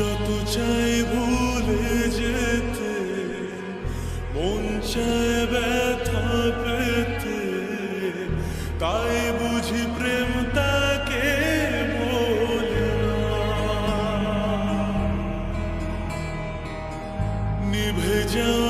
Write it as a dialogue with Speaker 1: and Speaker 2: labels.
Speaker 1: যত চাই ভুলে যেতে মন চায় ব্যথা পেতে। তাই বুঝি প্রেম তাকে নিভে যাওয়ালো